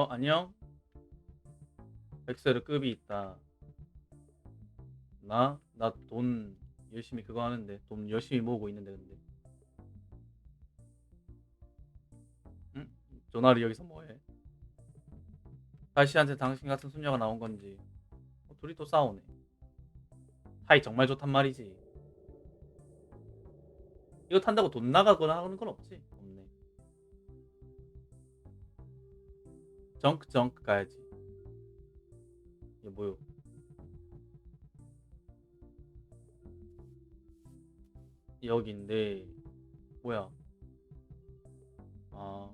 어, 안녕? 엑셀 급이 있다. 나? 나 돈 열심히 그거 하는데 돈 열심히 모으고 있는데 근데 응? 조나리 여기서 뭐해? 다시한테 당신 같은 손녀가 나온 건지 어, 둘이 또 싸우네 사이 정말 좋단 말이지 이거 탄다고 돈 나가거나 하는 건 없지? 정크 정크 가야지 이게 뭐요? 여기인데 뭐야? 아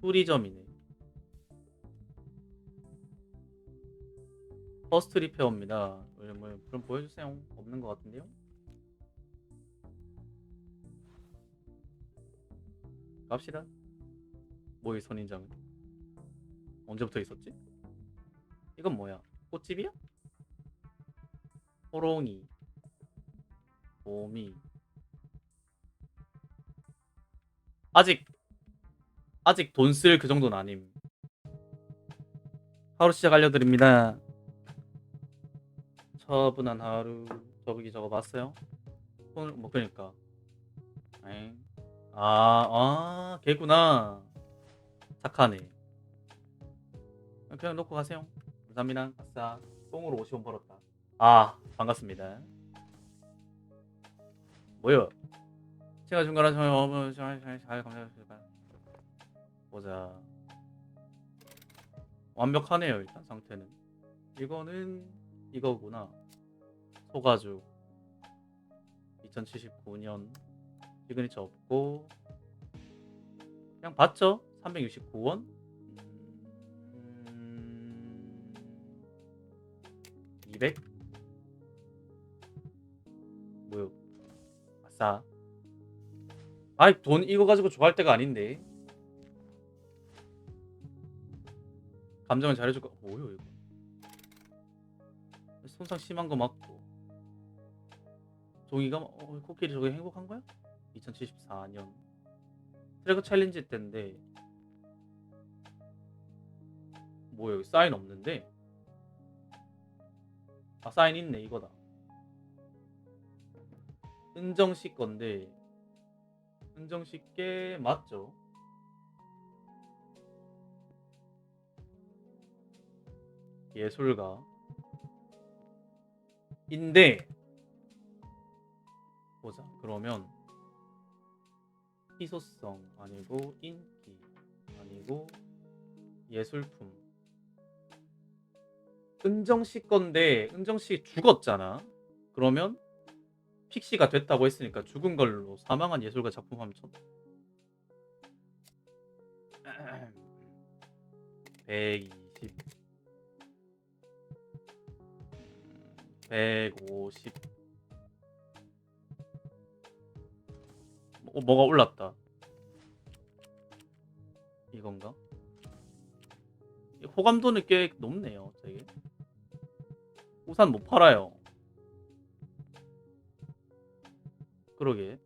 수리점이네. 퍼스트 리페어입니다. 뭐, 뭐, 그럼 보여주세요. 없는 것 같은데요? 갑시다. 뭐이 선인장은? 언제부터 있었지? 이건 뭐야? 꽃집이야? 호롱이 봄이 아직 아직 돈 쓸 그 정도는 아님 하루 시작 알려드립니다 처분한 하루 저기 저거 봤어요? 손을 뭐 그러니까 에잉. 아, 아, 걔구나. 착하네. 그냥 놓고 가세요. 감사합니다. 아싸. 똥으로 50원 벌었다. 아, 반갑습니다. 뭐요? 제가 중간에 저 어머 잘잘 감사합니다. 보자. 완벽하네요 일단 상태는. 이거는 이거구나. 소가죽. 2079년 시그니처 없고 그냥 봤죠? 369원. 음... 200? 뭐요? 아싸. 아이 돈 이거 가지고 좋아할 때가 아닌데. 감정을 잘해줄 거 뭐요 이거? 손상 심한 거 맞고. 종이가 어, 코끼리 저게 행복한 거야? 2074년 트래그 챌린지 때인데 뭐야 여기 사인 없는데. 아 사인 있네 이거다. 은정씨 건데. 은정씨 게 맞죠? 예술가. 인데. 보자. 그러면 희소성. 아니고 인기. 아니고 예술품 은정 씨 건데 은정 씨 죽었잖아 그러면 픽시가 됐다고 했으니까 죽은 걸로 사망한 예술가 작품 하면 천120 150 어, 뭐가 올랐다. 이건가? 이 호감도는 꽤 높네요. 되게. 우산 못 팔아요. 그러게.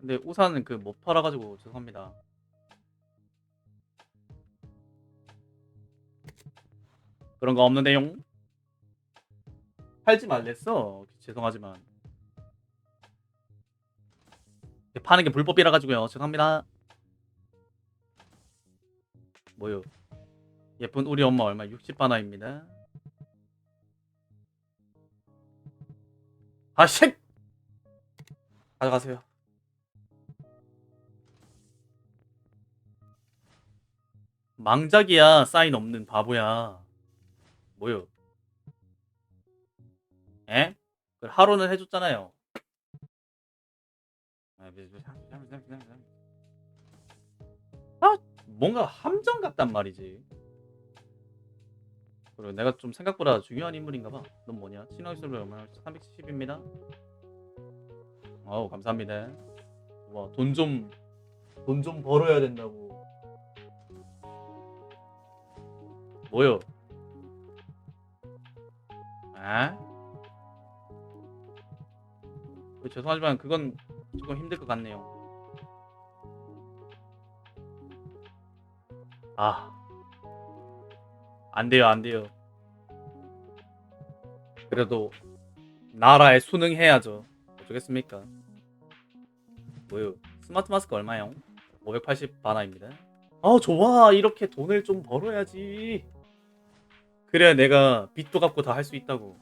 근데 우산은 그 못 팔아가지고 죄송합니다. 그런 거 없는데용. 팔지 말랬어. 죄송하지만. 파는 게 불법이라 가지고요. 죄송합니다. 뭐요? 예쁜 우리 엄마 얼마? 60바나입니다. 아 씨! 가져가세요. 망작이야 사인 없는 바보야. 뭐요? 에? 그 하루는 해줬잖아요. 아 뭔가 함정 같단 말이지 그리고 내가 좀 생각보다 중요한 인물인가 봐. 넌 뭐냐? 신앙술로 얼마나 370입니다. 어우 감사합니다. 와 돈 좀 돈 좀 벌어야 된다고. 뭐요? 아? 그 죄송하지만 그건 조금 힘들 것 같네요. 아. 안 돼요, 안 돼요. 그래도 나라에 순응해야죠. 어쩌겠습니까? 뭐요? 스마트 마스크 얼마요? 580 바나입니다. 아, 좋아. 이렇게 돈을 좀 벌어야지. 그래야 내가 빚도 갚고 다 할 수 있다고.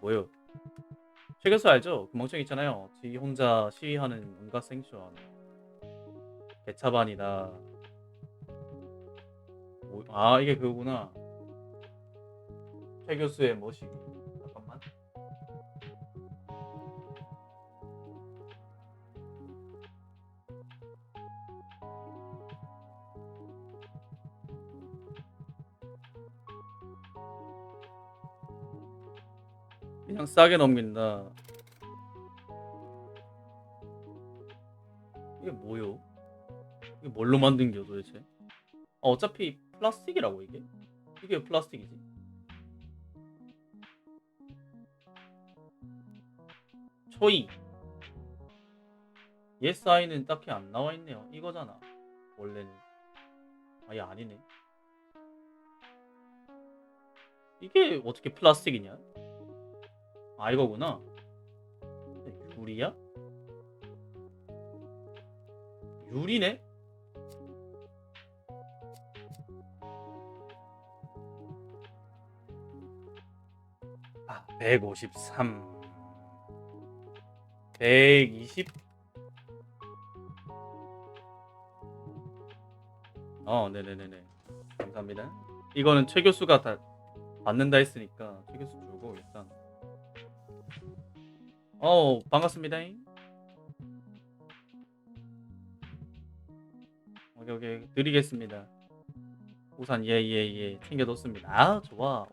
뭐요? 최 교수 알죠? 그 멍청 있잖아요. 지 혼자 시위하는 온갖 생쇼. 개차반이다. 뭐- 아 이게 그거구나. 최 교수의 뭐시? 잠깐만. 그냥 싸게 넘긴다. 이게 뭐요? 이게 뭘로 만든 겨 도대체? 어, 어차피 플라스틱이라고 이게? 이게 왜 플라스틱이지? 초이 예스 아이는 딱히 안 나와 있네요. 이거잖아. 원래는 아예 아니네. 이게 어떻게 플라스틱이냐? 아 이거구나. 유리야? 유리네? 153. 120. 어, 네네네네. 감사합니다. 이거는 최 교수가 다 받는다 했으니까 최 교수 주고 일단. 어, 반갑습니다. 오케이, 오케이. 드리겠습니다. 우산, 예, 예, 예. 챙겨뒀습니다. 아, 좋아.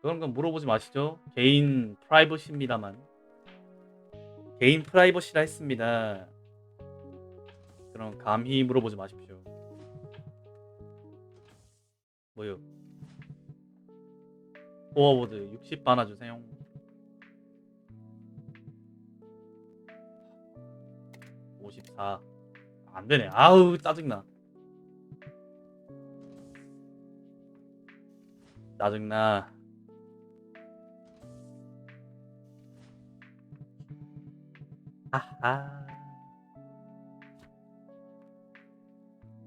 그런 건 물어보지 마시죠. 개인 프라이버시입니다만. 개인 프라이버시라 했습니다. 그럼 감히 물어보지 마십시오. 뭐요? 포어보드 60 받아주세요. 오십사 안되네 아우 짜증나 짜증나 하하.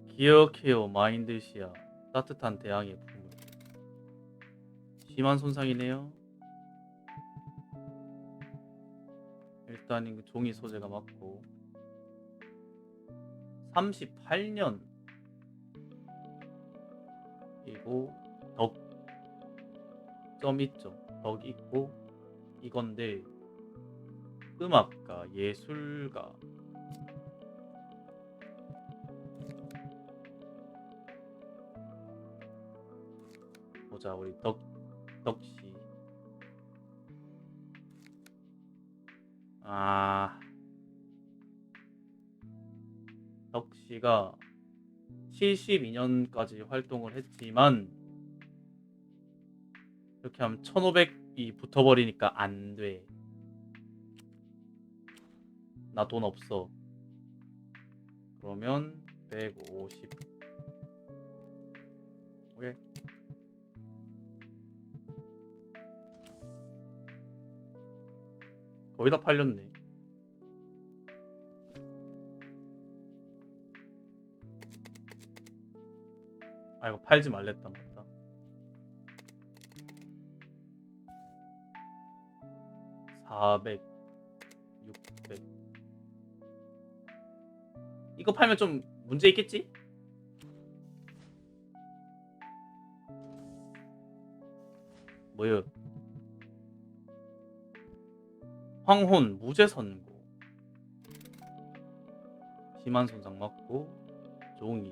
기억해요 마인드시야. 따뜻한 대항의 부물. 심한 손상이네요. 일단 이 종이 소재가 맞고. 38년. 그리고 덕점 있죠? 덕 있고 이건데 음악가 예술가. 보자 우리 덕 덕씨. 아. 덕 씨가 72년까지 활동을 했지만 이렇게 하면 1500이 붙어버리니까 안 돼. 나 돈 없어. 그러면 150. 오케이. 거의 다 팔렸네. 아 이거 팔지 말랬단 말이다. 400 이거 팔면 좀 문제 있겠지? 뭐요? 황혼 무죄 선고. 심한 손상 맞고 종이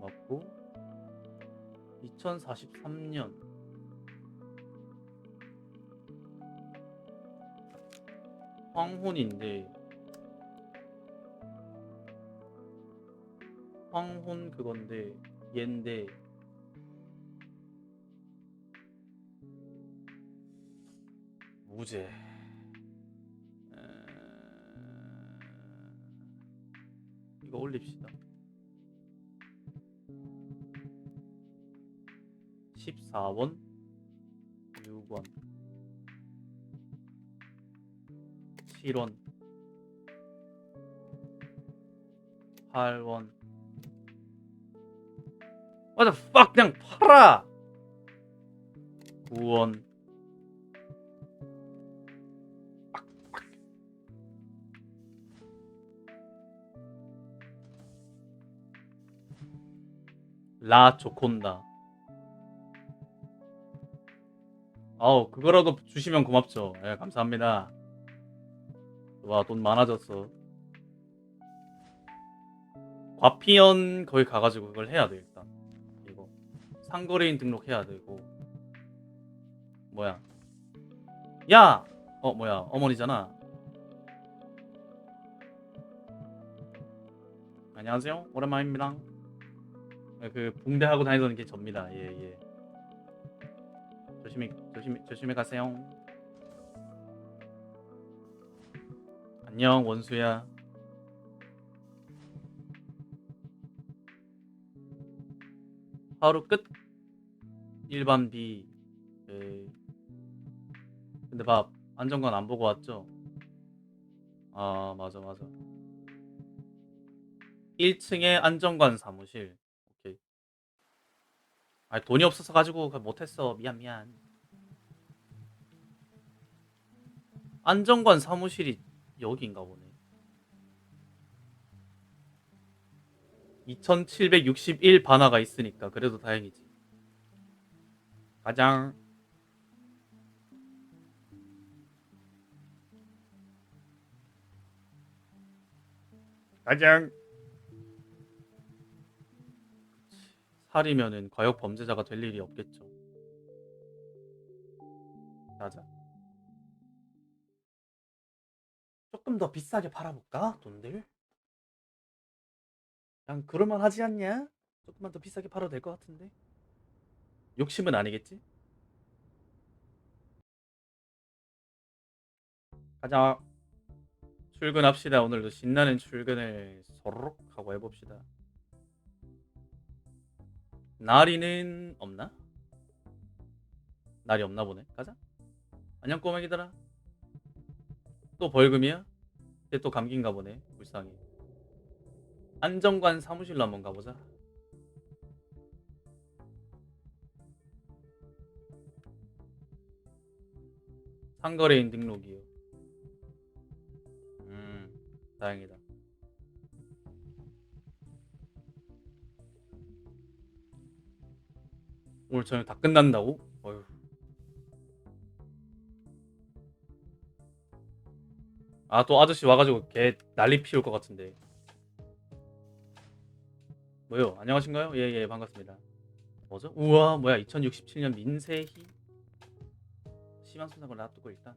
맞고 2043년 황혼인데 황혼 그건데 얘인데. 무죄. 에... 이거 올립시다. 14원 6원. 7원. 8원 The fuck 그냥 팔아. 9원. 라 조콘다. 아우 그거라도 주시면 고맙죠. 예 감사합니다. 와 돈 많아졌어. 과피연 거기 가가지고 그걸 해야 돼 상거래인 등록해야 되고. 뭐야? 야! 어 뭐야? 어머니잖아. 안녕하세요. 오랜만입니다. 네, 그 붕대하고 다니던 게 접니다. 예예. 조심히 조심히 조심히 가세요. 안녕 원수야 하루 끝. 일반 B. 예. 근데 밥 안정관 안 보고 왔죠? 아 맞아 맞아. 1층에 안정관 사무실. 오케이. 아 돈이 없어서 가지고 못했어. 미안 미안. 안정관 사무실이 여기인가 보네 2761 반화가 있으니까 그래도 다행이지 가장 가장 살이면은 과욕 범죄자가 될 일이 없겠죠. 맞아. 조금 더 비싸게 팔아볼까? 돈들? 그냥 그럴만 하지 않냐? 조금만 더 비싸게 팔아도 될 것 같은데. 욕심은 아니겠지? 가자. 출근합시다. 오늘도 신나는 출근을 소록 하고 해봅시다. 나리는 없나? 날이 없나 보네. 가자. 안녕 꼬맹이들아. 또 벌금이야? 얘또 감기인가 보네. 불쌍해. 안정관 사무실로 한번 가보자. 상거래인 등록이요. 음, 다행이다. 오늘 저녁 다 끝난다고? 어휴. 아, 또 아저씨 와가지고 개 난리 피울 것 같은데. 뭐요? 안녕하신가요? 예, 예, 반갑습니다. 뭐죠? 우와, 뭐야, 2067년 민세희? 심한 손상을 놔두고 일단.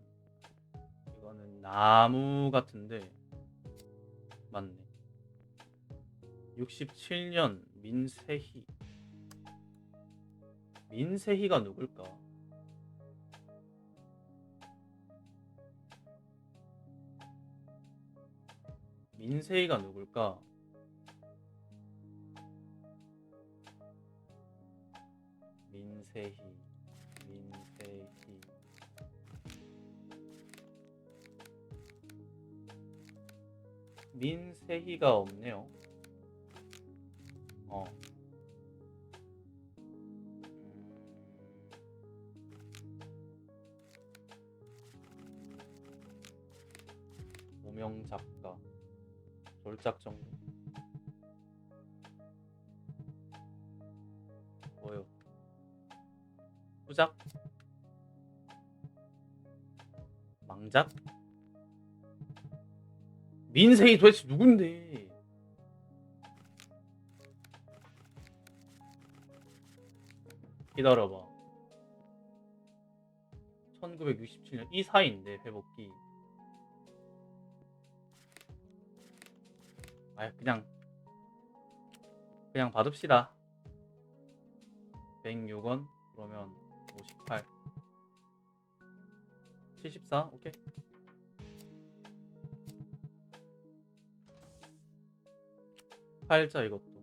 이거는 나무 같은데. 맞네. 67년 민세희. 민세희가 누굴까? 민세희가 누굴까? 민세희, 민세희. 민세희가 없네요. 어. 무명 작가 졸작 정리 후작. 망작? 민세이 도대체 누군데? 기다려봐. 1967년 이 사이인데 회복기. 아 그냥 그냥 받읍시다. 106원? 그러면 58 74 오케이. 팔자 이것도.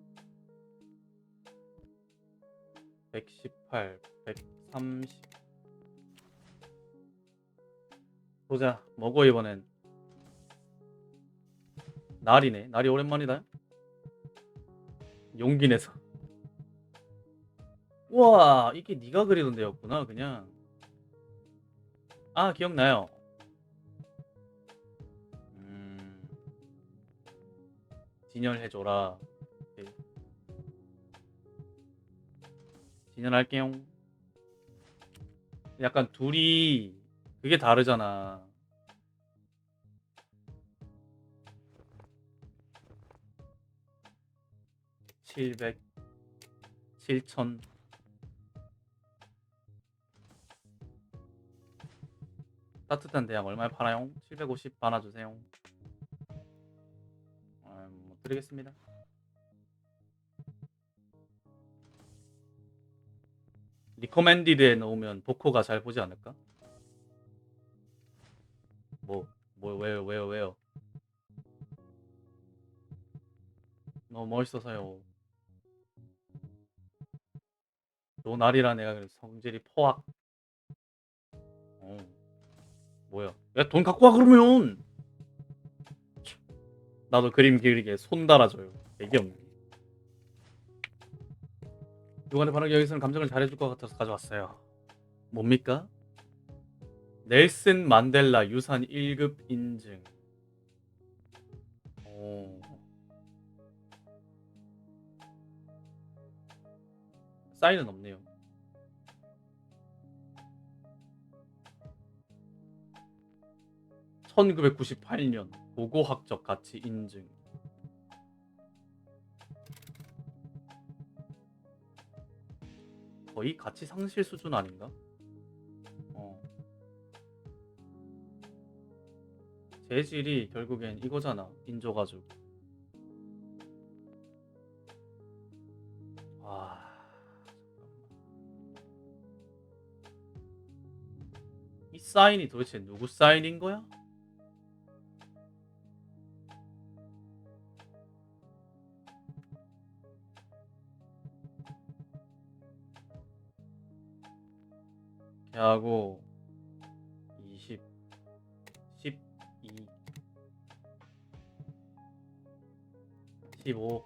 118 130 보자 뭐고 이번엔. 날이네. 날이 오랜만이다. 용기 내서 우와 이게 네가 그리던 데였구나 그냥. 아 기억나요. 음. 진열해줘라. 오케이. 진열할게요 약간 둘이 그게 다르잖아. 칠백 칠천 따뜻한 대양 얼마에 팔아요? 750 받아주세요 아, 못 드리겠습니다 리커맨디드에 넣으면 보코가 잘 보지 않을까? 뭐, 뭐, 왜요, 왜요, 왜요? 너무 멋있어서요. 내가 그래서 성질이 포악. 어, 뭐야? 야, 돈 갖고 와 그러면. 참, 나도 그림 그리게 손 달아줘요. 애기 없네. 누가내 바로 여기서는 감정을 잘해줄 것 같아서 가져왔어요. 뭡니까? 넬슨 만델라 유산 1급 인증. 오. 사인은 없네요. (1998년) 고고학적 가치 인증 거의 가치 상실 수준 아닌가? 어. 재질이 결국엔 이거잖아. 인조가죽. 와. 잠깐만. 이 사인이 도대체 누구 사인인 거야? 걔하고 20 12 15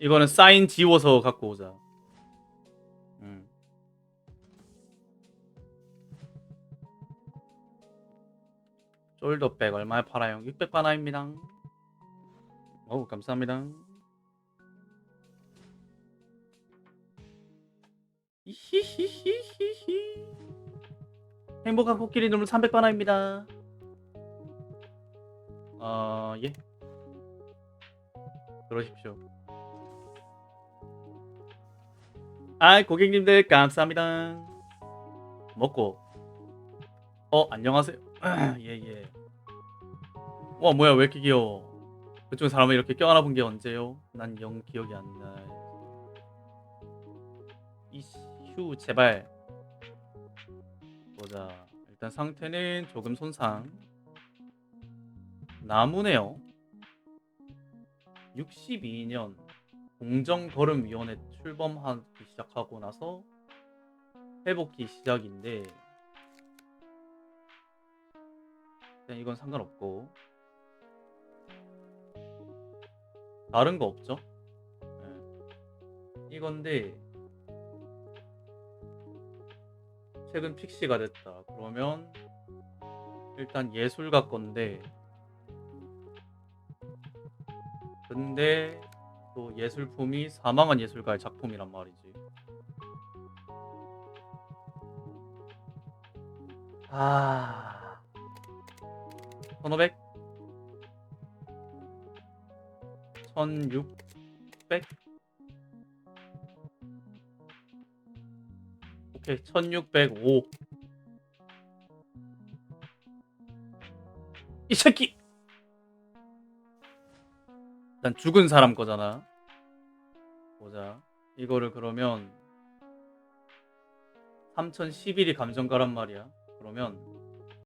이거는 사인 지워서 갖고 오자. 음. 숄더백 얼마에 팔아요? 600 바나입니다. 어우 감사합니다. 히히히히히히. 행복한 코끼리 눈물 300바나입니다. 어, 예. 그러십시오. 아, 고객님들 감사합니다. 먹고. 어, 안녕하세요. 예, 예. 와, 뭐야, 왜 이렇게 귀여워. 그쪽 사람을 이렇게 껴안아 본 게 언제요? 난 영 기억이 안 나. 이 슈 제발. 보자. 일단 상태는 조금 손상. 나무네요. 62년 공정거름위원회 출범하기 시작하고 나서 회복기 시작인데 그냥 이건 상관없고 다른 거 없죠? 네. 이건데 최근 픽시가 됐다. 그러면 일단 예술가 건데 근데 또 예술품이 사망한 예술가의 작품이란 말이지. 아, 1500, 1600, 오케이 1605. 이 새끼. 일단 죽은 사람 거잖아. 보자. 이거를 그러면 3011이 감정가란 말이야. 그러면